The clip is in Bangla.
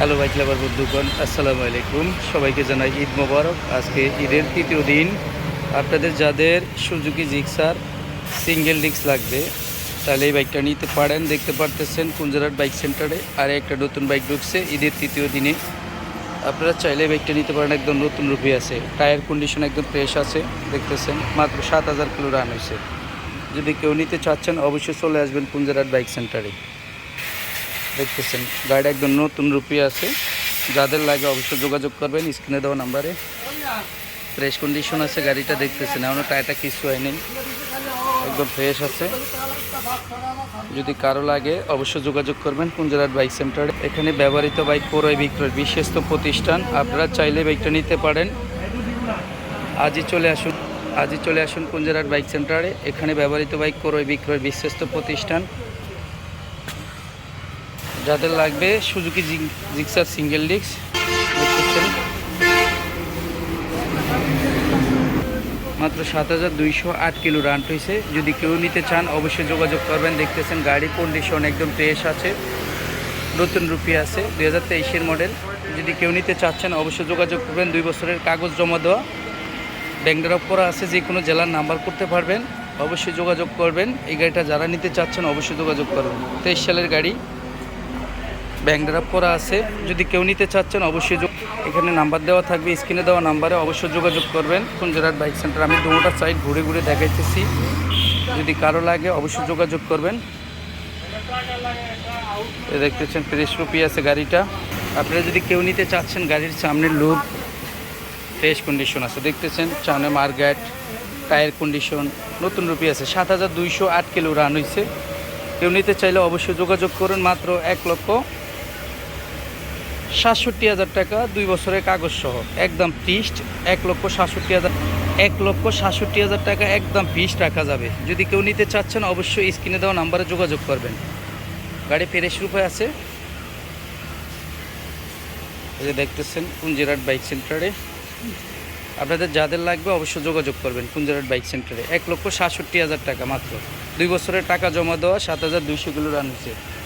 হ্যালো বাইক লাভার বন্ধুগণ, আসসালামু আলাইকুম। সবাইকে জানাই ঈদ মোবারক। আজকে ঈদের তৃতীয় দিন। আপনাদের যাদের সুজুকি জিক্সার সিঙ্গেল ডিস্ক লাগবে, তাহলে এই বাইকটা নিতে পারেন। দেখতে পারতেছেন কুঞ্জারাট বাইক সেন্টারে আর একটা নতুন বাইক ঢুকছে ঈদের তৃতীয় দিনে। আপনারা চাইলে বাইকটা নিতে পারেন, একদম নতুন রূপে আছে। টায়ার কন্ডিশন একদম ফ্রেশ আছে, দেখতেছেন। মাত্র সাত হাজার কিলো রান হয়েছে। যদি কেউ নিতে চাচ্ছেন, অবশ্যই চলে আসবেন কুঞ্জারাট বাইক সেন্টারে। দেখতেছেন। গাড়িটা একদম নতুন রূপে আছে। যাদের লাগে অবশ্যই যোগাযোগ করবেন, স্ক্রিনে দেওয়া নাম্বারে। ফ্রেশ কন্ডিশন আছে, গাড়িটা দেখতেছেন। এখনও টায়ারটা কিছু হয়নি। একদম ফ্রেশ আছে। যদি কারও লাগে, অবশ্যই যোগাযোগ করবেন কুঞ্জরাট বাইক সেন্টারে। এখানে ব্যবহৃত বাইক ক্রয় বিক্রয় বিশ্বস্ত প্রতিষ্ঠান। আপনারা চাইলে বাইকটা নিতে পারেন। আজই চলে আসুন। আজই চলে আসুন কুঞ্জরাট বাইক সেন্টারে। এখানে ব্যবহৃত বাইক ক্রয় বিক্রয় বিশ্বস্ত প্রতিষ্ঠান। যাদের লাগবে সুজুকি জিক্সার সিঙ্গেল ডিক্স মাত্র সাত হাজার দুইশো আট কিলো রান হয়েছে যদি কেউ নিতে চান, অবশ্যই যোগাযোগ করবেন। দেখতেছেন গাড়ির কন্ডিশন একদম ফ্রেশ আছে। নতুন রুপি আছে, দুই হাজার তেইশের মডেল যদি কেউ নিতে চাচ্ছেন, অবশ্যই যোগাযোগ করবেন। দুই বছরের কাগজ জমা দেওয়া। ব্যাংক ড্রপ করা আছে, যে কোনো জেলার নাম্বার করতে পারবেন। অবশ্যই যোগাযোগ করবেন। এই গাড়িটা যারা নিতে চাচ্ছেন, অবশ্যই যোগাযোগ করবেন তেইশ সালের গাড়ি। ব্যাংক ড্রাপ করা আছে। যদি কেউ নিতে চাচ্ছেন, অবশ্যই এখানে নাম্বার দেওয়া থাকবে, স্ক্রিনে দেওয়া নাম্বারে অবশ্যই যোগাযোগ করবেন। কুঞ্জরাট বাইক সেন্টার, আমি দুটা সাইড ঘুরে ঘুরে দেখাইতেছি। যদি কারও লাগে, অবশ্যই যোগাযোগ করবেন। দেখতেছেন, ফ্রেশ রুপি আছে গাড়িটা। আপনারা যদি কেউ নিতে চাচ্ছেন, গাড়ির সামনের লুক, ফ্রেশ কন্ডিশন আছে। দেখতেছেন সামনে মার্কেট টায়ার কন্ডিশন, নতুন রুপি আছে। সাত হাজার দুইশো আট কিলো রান হয়েছে কেউ নিতে চাইলে অবশ্যই যোগাযোগ করুন, মাত্র এক লক্ষ সাতষট্টি হাজার টাকা দুই বছরের কাগজ সহ। একদম ফিক্সড, এক লক্ষ সাতষট্টি হাজার, এক লক্ষ সাতষট্টি হাজার টাকা একদম ফিক্সড রাখা যাবে। যদি কেউ নিতে চাচ্ছেন, অবশ্যই স্ক্রিনে দেওয়া নাম্বারে যোগাযোগ করবেন। গাড়ি ফেরেশ রূপে আছে। দেখতেছেন কুঞ্জিরাট বাইক সেন্টারে। আপনাদের যাদের লাগবে অবশ্যই যোগাযোগ করবেন কুঞ্জিরাট বাইক সেন্টারে। এক লক্ষ সাতষট্টি হাজার টাকা মাত্র। দুই বছরের টাকা জমা দেওয়া সাত হাজার দুইশো কিলো রান হয়েছে।